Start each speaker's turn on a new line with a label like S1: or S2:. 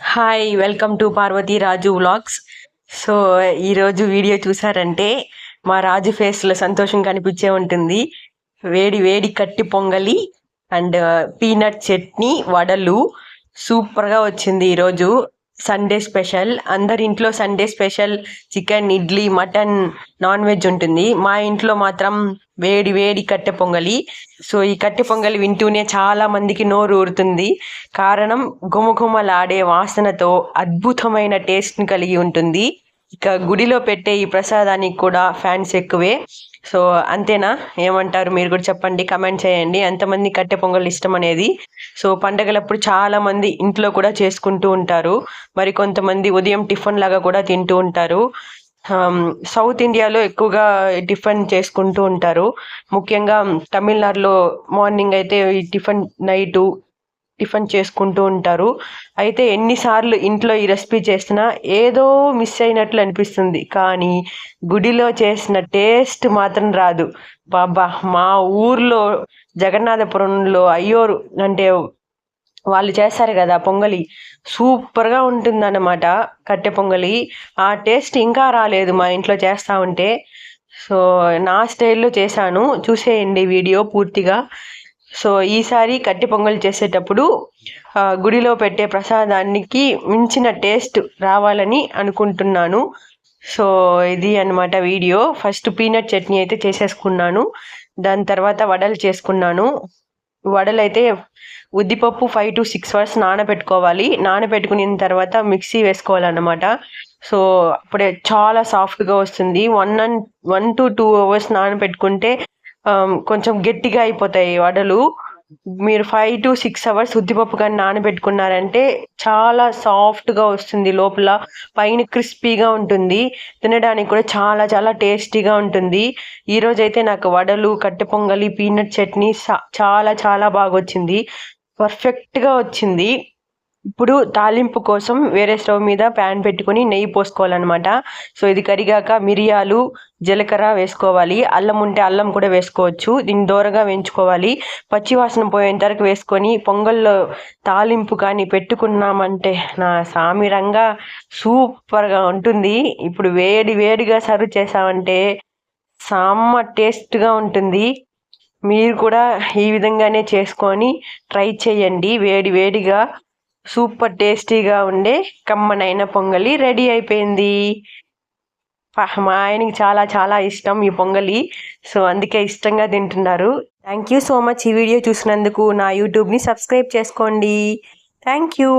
S1: Hi welcome to Parvathi Raju vlogs so ఈరోజు video చూసారంటే మా రాజు ఫేస్లో సంతోషం కనిపించే ఉంటుంది. వేడి వేడి కట్టి పొంగలి అండ్ uh, పీనట్ చట్నీ వడలు. సూపర్గా వచ్చింది ఈరోజు సండే స్పెషల్ అందరి ఇంట్లో Sunday special chicken idli mutton non veg ఉంటుంది. మా ఇంట్లో మాత్రం వేడి వేడి కట్టె పొంగలి. సో ఈ కట్టె పొంగలి వింటూనే చాలా మందికి నోరు ఊరుతుంది. కారణం గుమఘుమలాడే వాసనతో అద్భుతమైన టేస్ట్ని కలిగి ఉంటుంది. ఇక గుడిలో పెట్టే ఈ ప్రసాదానికి కూడా ఫ్యాన్స్ ఎక్కువే. సో అంతేనా? ఏమంటారు? మీరు కూడా చెప్పండి. కమెంట్ చేయండి. ఎంతమంది కట్టె పొంగల్ ఇష్టం అనేది. సో పండగలప్పుడు చాలా మంది ఇంట్లో కూడా చేసుకుంటూ ఉంటారు. మరి కొంతమంది ఉదయం టిఫిన్ లాగా కూడా తింటూ ఉంటారు. సౌత్ ఇండియాలో ఎక్కువగా టిఫిన్ చేసుకుంటూ ఉంటారు. ముఖ్యంగా తమిళనాడులో మార్నింగ్ అయితే ఈ టిఫిన్ నైటు టిఫిన్ చేసుకుంటూ ఉంటారు. అయితే ఎన్నిసార్లు ఇంట్లో ఈ రెసిపీ చేసినా ఏదో మిస్ అయినట్లు అనిపిస్తుంది. కానీ గుడిలో చేసిన టేస్ట్ మాత్రం రాదు. బాబా మా ఊర్లో జగన్నాథపురంలో అయ్యోరు అంటే వాళ్ళు చేస్తారు కదా పొంగలి. సూపర్గా ఉంటుందన్నమాట కట్టె పొంగలి. ఆ టేస్ట్ ఇంకా రాలేదు మా ఇంట్లో చేస్తూ ఉంటే. సో నా స్టైల్లో చేశాను. చూసేయండి వీడియో పూర్తిగా. సో ఈసారి కట్టి పొంగల్ చేసేటప్పుడు గుడిలో పెట్టే ప్రసాదానికి మించిన టేస్ట్ రావాలని అనుకుంటున్నాను. సో ఇది అనమాట వీడియో. ఫస్ట్ పీనట్ చట్నీ అయితే చేసేసుకున్నాను. దాని తర్వాత వడలు చేసుకున్నాను. వడలు అయితే ఉద్దిపప్పు ఫైవ్ టు సిక్స్ అవర్స్ నానబెట్టుకోవాలి. నానబెట్టుకున్న తర్వాత మిక్సీ వేసుకోవాలన్నమాట. సో అప్పుడే చాలా సాఫ్ట్గా వస్తుంది. One and one to two hours నానబెట్టుకుంటే కొంచెం గట్టిగా అయిపోతాయి వడలు. మీరు ఫైవ్ టు సిక్స్ అవర్స్ ఉద్దిపప్పు కానీ నానబెట్టుకున్నారంటే చాలా సాఫ్ట్గా వస్తుంది లోపల. పైన క్రిస్పీగా ఉంటుంది. తినడానికి కూడా చాలా చాలా టేస్టీగా ఉంటుంది. ఈరోజు అయితే నాకు వడలు కట్టె పొంగలి పీనట్ చట్నీ చాలా చాలా బాగా వచ్చింది పర్ఫెక్ట్గా వచ్చింది. ఇప్పుడు తాలింపు కోసం వేరే స్టవ్ మీద ప్యాన్ పెట్టుకొని నెయ్యి పోసుకోవాలన్నమాట. సో ఇది కరిగాక మిరియాలు జీలకర్ర వేసుకోవాలి. అల్లం ఉంటే అల్లం కూడా వేసుకోవచ్చు. దీన్ని దూరగా వేయించుకోవాలి. పచ్చివాసన పోయేంత వరకు వేసుకొని పొంగల్లో తాలింపు కానీ పెట్టుకున్నామంటే నా సామిరంగా సూపర్గా ఉంటుంది. ఇప్పుడు వేడి వేడిగా సర్వ్ చేసామంటే సామ టేస్ట్గా ఉంటుంది. మీరు కూడా ఈ విధంగానే చేసుకొని ట్రై చేయండి. వేడి వేడిగా సూపర్ టేస్టీగా ఉండే కమ్మనైన పొంగలి రెడీ అయిపోయింది. మా ఆయనకి చాలా చాలా ఇష్టం ఈ పొంగలి. సో అందుకే ఇష్టంగా తింటున్నారు. థ్యాంక్ యూ సో మచ్ ఈ వీడియో చూసినందుకు. నా యూట్యూబ్ని సబ్స్క్రైబ్ చేసుకోండి. Thank you